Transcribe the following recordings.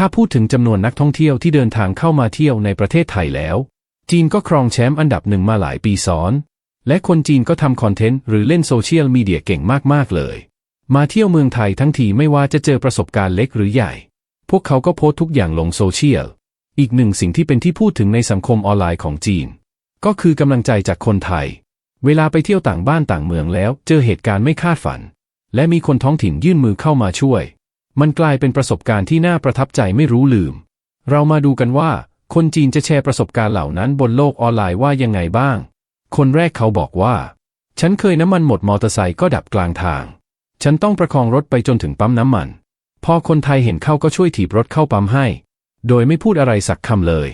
ถ้าพูดถึงจำนวนนักท่องเที่ยวที่เดินทางเข้ามาเที่ยวในประเทศไทยแล้ว จีนก็ครองแชมป์อันดับหนึ่งมาหลายปีซ้อน และคนจีนก็ทำคอนเทนต์หรือเล่นโซเชียลมีเดียเก่งมากๆเลย มาเที่ยวเมืองไทยทั้งทีไม่ว่าจะเจอประสบการณ์เล็กหรือใหญ่ พวกเขาก็โพสต์ทุกอย่างลงโซเชียล อีกหนึ่งสิ่งที่เป็นที่พูดถึงในสังคมออนไลน์ของจีน ก็คือกำลังใจจากคนไทย เวลาไปเที่ยวต่างบ้านต่างเมืองแล้ว เจอเหตุการณ์ไม่คาดฝัน และมีคนท้องถิ่นยื่นมือเข้ามาช่วย มันกลายเป็นประสบการณ์ที่น่าประทับใจไม่รู้ลืม เรามาดูกันว่า คนจีนจะแชร์ประสบการณ์เหล่านั้นบนโลกออนไลน์ว่ายังไงบ้าง คนแรกเขาบอกว่า ฉันเคยน้ำมันหมดมอเตอร์ไซค์ก็ดับกลางทาง ฉันต้องประคองรถไปจนถึงปั๊มน้ำมัน พอคนไทยเห็นเข้าก็ช่วยถีบรถเข้าปั๊มให้ โดยไม่พูดอะไรสักคำเลย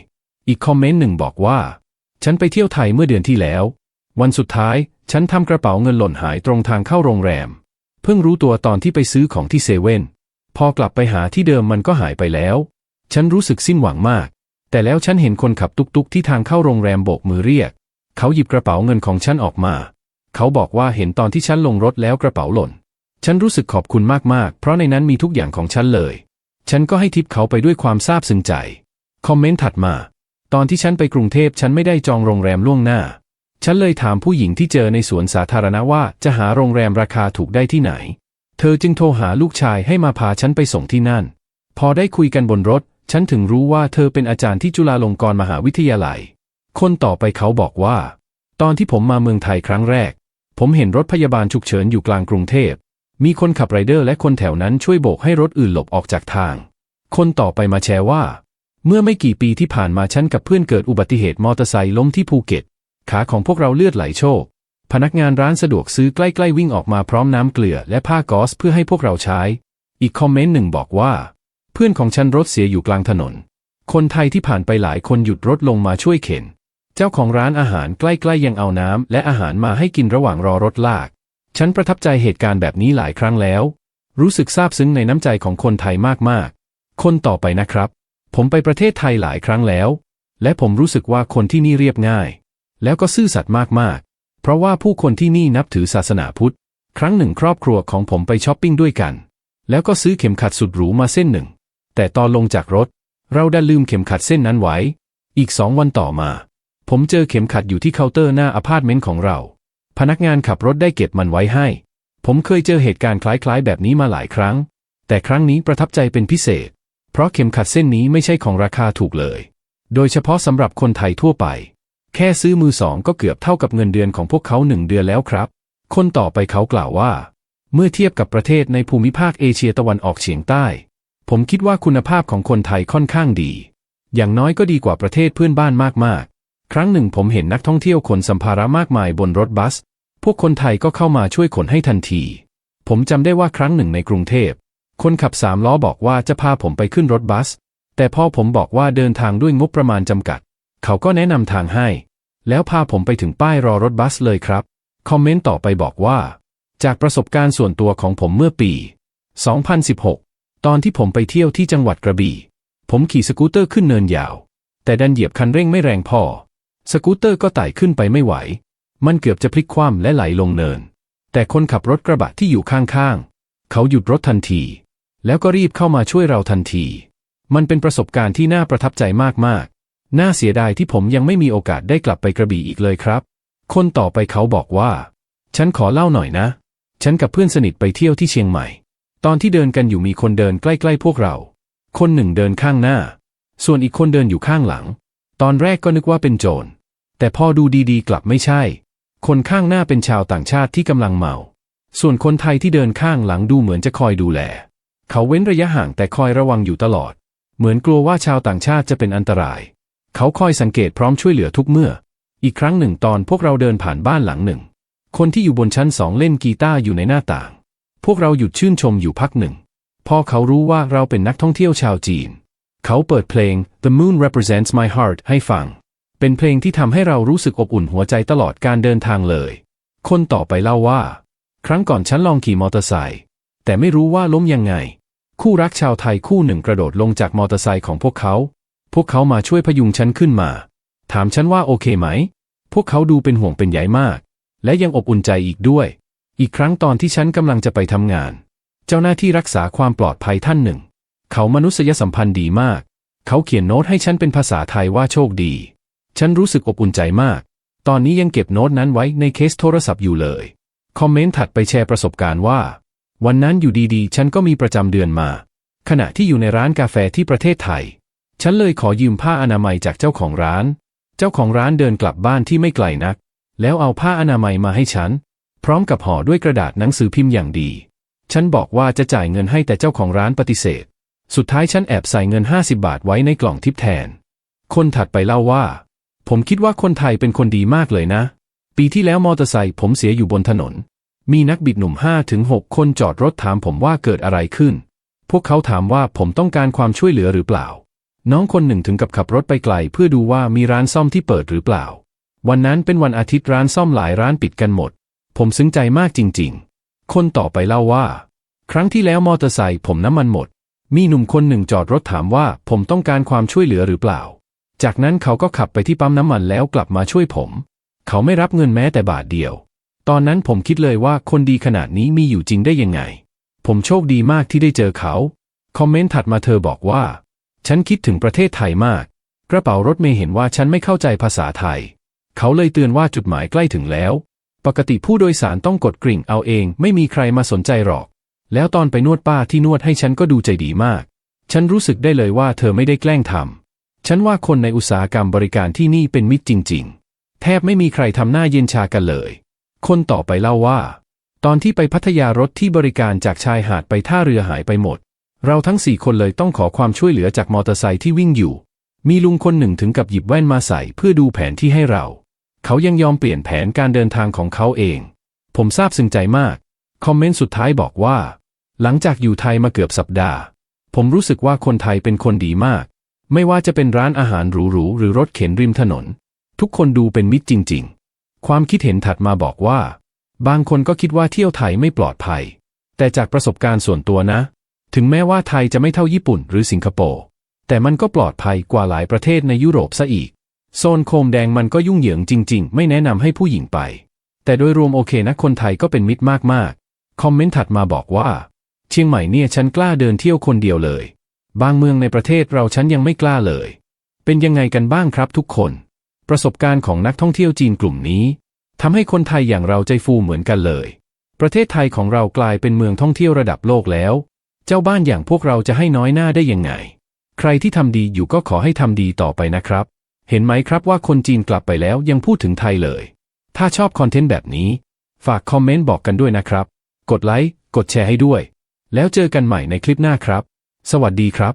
อีกคอมเมนต์หนึ่งบอกว่า ฉันไปเที่ยวไทยเมื่อเดือนที่แล้ว วันสุดท้าย ฉันทำกระเป๋าเงินหล่นหายตรงทางเข้าโรงแรม เพิ่งรู้ตัวตอนที่ไปซื้อของที่เซเว่น พอกลับไปหาที่เดิมมันก็หายไปแล้ว ฉันรู้สึกสิ้นหวังมาก แต่แล้วฉันเห็นคนขับตุกๆ ที่ทางเข้าโรงแรมโบกมือเรียก เขาหยิบกระเป๋าเงินของฉันออกมา เขาบอกว่าเห็นตอนที่ฉันลงรถแล้วกระเป๋าหล่น ฉันรู้สึกขอบคุณมากๆ เพราะในนั้นมีทุกอย่างของฉันเลย ฉันก็ให้ทิปเขาไปด้วยความซาบซึ้งใจ คอมเมนต์ถัดมา ตอนที่ฉันไปกรุงเทพฉันไม่ได้จองโรงแรมล่วงหน้า ฉันเลยถามผู้หญิงที่เจอในสวนสาธารณะว่าจะหาโรงแรมราคาถูกได้ที่ไหน เธอจึงโทรหาลูกชายให้มาพาฉันไปส่งที่นั่น พอได้คุยกันบนรถ ฉันถึงรู้ว่าเธอเป็นอาจารย์ที่จุฬาลงกรณ์มหาวิทยาลัย คนต่อไปเขาบอกว่า ตอนที่ผมมาเมืองไทยครั้งแรก ผมเห็นรถพยาบาลฉุกเฉินอยู่กลางกรุงเทพ มีคนขับไรเดอร์และคนแถวนั้นช่วยโบกให้รถอื่นหลบออกจากทาง คนต่อไปมาแชร์ว่า เมื่อไม่กี่ปีที่ผ่านมาฉันกับเพื่อนเกิดอุบัติเหตุมอเตอร์ไซค์ล้มที่ภูเก็ต ขาของพวกเราเลือดไหลโชก พนักงานร้านสะดวกซื้อใกล้ๆวิ่งออกมาพร้อมน้ำเกลือและผ้ากอซเพื่อให้พวกเราใช้ อีกคอมเมนต์หนึ่งบอกว่า เพื่อนของฉันรถเสียอยู่กลางถนน คนไทยที่ผ่านไปหลายคนหยุดรถลงมาช่วยเข็น เจ้าของร้านอาหารใกล้ๆยังเอาน้ำและอาหารมาให้กินระหว่างรอรถลาก ฉันประทับใจเหตุการณ์แบบนี้หลายครั้งแล้ว รู้สึกซาบซึ้งในน้ำใจของคนไทยมากๆ คนต่อไปนะครับ ผมไปประเทศไทยหลายครั้งแล้ว และผมรู้สึกว่าคนที่นี่เรียบง่าย แล้วก็ซื่อสัตย์มากๆ เพราะว่าผู้คนที่นี่นับถือศาสนาพุทธ ครั้งหนึ่งครอบครัวของผมไปช้อปปิ้งด้วยกัน แล้วก็ซื้อเข็มขัดสุดหรูมาเส้นหนึ่ง แต่ตอนลงจากรถ เราได้ลืมเข็มขัดเส้นนั้นไว้ อีกสองวันต่อมา ผมเจอเข็มขัดอยู่ที่เคาน์เตอร์หน้าอพาร์ตเมนต์ของเรา พนักงานขับรถได้เก็บมันไว้ให้ ผมเคยเจอเหตุการณ์คล้ายๆ แบบนี้มาหลายครั้ง แต่ครั้งนี้ประทับใจเป็นพิเศษ เพราะเข็มขัดเส้นนี้ไม่ใช่ของราคาถูกเลย โดยเฉพาะสำหรับคนไทยทั่วไป แค่ซื้อมือสองก็เกือบเท่ากับเงินเดือนของพวกเขาหนึ่งเดือนแล้วครับ คนต่อไปเขากล่าวว่า เมื่อเทียบกับประเทศในภูมิภาคเอเชียตะวันออกเฉียงใต้ ผมคิดว่าคุณภาพของคนไทยค่อนข้างดี อย่างน้อยก็ดีกว่าประเทศเพื่อนบ้านมากๆ ครั้งหนึ่งผมเห็นนักท่องเที่ยวขนสัมภาระมากมายบนรถบัส พวกคนไทยก็เข้ามาช่วยขนให้ทันที ผมจำได้ว่าครั้งหนึ่งในกรุงเทพ คนขับสามล้อบอกว่าจะพาผมไปขึ้นรถบัส แต่พอผมบอกว่าเดินทางด้วยงบประมาณจำกัด เขาก็แนะนำทางให้ แล้วพาผมไปถึงป้ายรอรถบัสเลยครับ คอมเมนต์ต่อไปบอกว่า จากประสบการณ์ส่วนตัวของผมเมื่อปี 2016 ตอนที่ผมไปเที่ยวที่จังหวัดกระบี่ ผมขี่สกูตเตอร์ขึ้นเนินยาว แต่ดันเหยียบคันเร่งไม่แรงพอ สกูตเตอร์ก็ไต่ขึ้นไปไม่ไหว มันเกือบจะพลิกคว่ำและไหลลงเนิน แต่คนขับรถกระบะที่อยู่ข้างๆ เขาหยุดรถทันที แล้วก็รีบเข้ามาช่วยเราทันที มันเป็นประสบการณ์ที่น่าประทับใจมากๆ น่าเสียดายที่ผมยังไม่มีโอกาสได้กลับไปกระบี่อีกเลยครับ คนต่อไปเขาบอกว่า ฉันขอเล่าหน่อยนะ ฉันกับเพื่อนสนิทไปเที่ยวที่เชียงใหม่ ตอนที่เดินกันอยู่มีคนเดินใกล้ๆพวกเรา คนหนึ่งเดินข้างหน้า ส่วนอีกคนเดินอยู่ข้างหลัง ตอนแรกก็นึกว่าเป็นโจร แต่พอดูดีๆ กลับไม่ใช่ คนข้างหน้าเป็นชาวต่างชาติที่กำลังเมา ส่วนคนไทยที่เดินข้างหลังดูเหมือนจะคอยดูแล เขาเว้นระยะห่างแต่คอยระวังอยู่ตลอด เหมือนกลัวว่าชาวต่างชาติจะเป็นอันตราย เขาคอยสังเกตพร้อมช่วยเหลือทุกเมื่อ อีกครั้งหนึ่งตอนพวกเราเดินผ่านบ้านหลังหนึ่ง คนที่อยู่บนชั้นสองเล่นกีตาร์อยู่ในหน้าต่าง พวกเราหยุดชื่นชมอยู่พักหนึ่ง พอเขารู้ว่าเราเป็นนักท่องเที่ยวชาวจีน เขาเปิดเพลง The Moon Represents My Heart ให้ฟัง เป็นเพลงที่ทำให้เรารู้สึกอบอุ่นหัวใจตลอดการเดินทางเลย คนต่อไปเล่าว่า ครั้งก่อนฉันลองขี่มอเตอร์ไซค์แต่ไม่รู้ว่าล้มยังไง คู่รักชาวไทยคู่หนึ่งกระโดดลงจากมอเตอร์ไซค์ของพวกเขา พวกเขามาช่วยพยุงฉันขึ้นมา ถามฉันว่าโอเคไหม พวกเขาดูเป็นห่วงเป็นใยมาก และยังอบอุ่นใจอีกด้วย อีกครั้งตอนที่ฉันกำลังจะไปทำงาน เจ้าหน้าที่รักษาความปลอดภัยท่านหนึ่ง เขามนุษยสัมพันธ์ดีมาก เขาเขียนโน้ตให้ฉันเป็นภาษาไทยว่าโชคดี ฉันรู้สึกอบอุ่นใจมาก ตอนนี้ยังเก็บโน้ตนั้นไว้ในเคสโทรศัพท์อยู่เลย คอมเมนต์ถัดไปแชร์ประสบการณ์ว่า วันนั้นอยู่ดีๆ ฉันก็มีประจำเดือนมา ขณะที่อยู่ในร้านกาแฟที่ประเทศไทย ฉันเลยขอยืมผ้าอนามัยจากเจ้าของร้าน เจ้าของร้านเดินกลับบ้านที่ไม่ไกลนัก แล้วเอาผ้าอนามัยมาให้ฉัน พร้อมกับห่อด้วยกระดาษหนังสือพิมพ์อย่างดี ฉันบอกว่าจะจ่ายเงินให้แต่เจ้าของร้านปฏิเสธ สุดท้ายฉันแอบใส่เงิน 50 บาทไว้ในกล่องทิปแทน คนถัดไปเล่าว่า ผมคิดว่าคนไทยเป็นคนดีมากเลยนะ ปีที่แล้วมอเตอร์ไซค์ผมเสียอยู่บนถนน มีนักบิดหนุ่ม5ถึง6คนจอดรถถามผมว่าเกิดอะไรขึ้น พวกเขาถามว่าผมต้องการความช่วยเหลือหรือเปล่า น้องคนหนึ่งถึงกับขับรถไปไกลเพื่อดูว่ามีร้านซ่อมที่เปิดหรือเปล่า วันนั้นเป็นวันอาทิตย์ร้านซ่อมหลายร้านปิดกันหมด ผมซึ้งใจมากจริง ๆ คนต่อไปเล่าว่า ครั้งที่แล้วมอเตอร์ไซค์ผมน้ำมันหมด มีหนุ่มคนหนึ่งจอดรถถามว่าผมต้องการความช่วยเหลือหรือเปล่า จากนั้นเขาก็ขับไปที่ปั๊มน้ำมันแล้วกลับมาช่วยผม เขาไม่รับเงินแม้แต่บาทเดียว ตอนนั้นผมคิดเลยว่าคนดีขนาดนี้มีอยู่จริงได้ยังไง ผมโชคดีมากที่ได้เจอเขา คอมเมนต์ถัดมาเธอบอกว่า ฉันคิดถึงประเทศไทยมาก กระเป๋ารถเมย์เห็นว่าฉันไม่เข้าใจภาษาไทย เขาเลยเตือนว่าจุดหมายใกล้ถึงแล้ว ปกติผู้โดยสารต้องกดกริ่งเอาเอง ไม่มีใครมาสนใจหรอก แล้วตอนไปนวดป้าที่นวดให้ฉันก็ดูใจดีมาก ฉันรู้สึกได้เลยว่าเธอไม่ได้แกล้งทำฉันว่าคนในอุตสาหกรรมบริการที่นี่เป็นมิตรจริง ๆ แทบไม่มีใครทำหน้าเย็นชากันเลย คนต่อไปเล่าว่า ตอนที่ไปพัทยารถที่บริการจากชายหาดไปท่าเรือหายไปหมด เราทั้งสี่คนเลยต้องขอความช่วยเหลือจากมอเตอร์ไซค์ที่วิ่งอยู่ มีลุงคนหนึ่งถึงกับหยิบแว่นมาใส่เพื่อดูแผนที่ให้เรา เขายังยอมเปลี่ยนแผนการเดินทางของเขาเอง ผมซาบซึ้งใจมาก คอมเมนต์สุดท้ายบอกว่า หลังจากอยู่ไทยมาเกือบสัปดาห์ ผมรู้สึกว่าคนไทยเป็นคนดีมาก ไม่ว่าจะเป็นร้านอาหารหรูๆหรือรถเข็นริมถนน ทุกคนดูเป็นมิตรจริง ๆ ความคิดเห็นถัดมาบอกว่า บางคนก็คิดว่าเที่ยวไทยไม่ปลอดภัย แต่จากประสบการณ์ส่วนตัวนะ ถึงแม้ว่าไทยจะไม่เท่าญี่ปุ่นหรือสิงคโปร์ แต่มันก็ปลอดภัยกว่าหลายประเทศในยุโรปซะอีก โซนโคมแดงมันก็ยุ่งเหยิงจริง ๆ ไม่แนะนำให้ผู้หญิงไป แต่โดยรวมโอเคนะคนไทยก็เป็นมิตรมากๆ คอมเมนต์ถัดมาบอกว่า เชียงใหม่เนี่ยฉันกล้าเดินเที่ยวคนเดียวเลย บางเมืองในประเทศเราฉันยังไม่กล้าเลย เป็นยังไงกันบ้างครับทุกคน ประสบการณ์ของนักท่องเที่ยวจีนกลุ่มนี้ทำให้คนไทยอย่างเราใจฟูเหมือนกันเลย ประเทศไทยของเรากลายเป็นเมืองท่องเที่ยวระดับโลกแล้ว เจ้าบ้านอย่างพวกเราจะให้น้อยหน้าได้ยังไง ใครที่ทำดีอยู่ก็ขอให้ทำดีต่อไปนะครับ เห็นไหมครับว่าคนจีนกลับไปแล้วยังพูดถึงไทยเลย ถ้าชอบคอนเทนต์แบบนี้ ฝากคอมเมนต์บอกกันด้วยนะครับ กดไลค์ กดแชร์ให้ด้วย แล้วเจอกันใหม่ในคลิปหน้าครับ สวัสดีครับ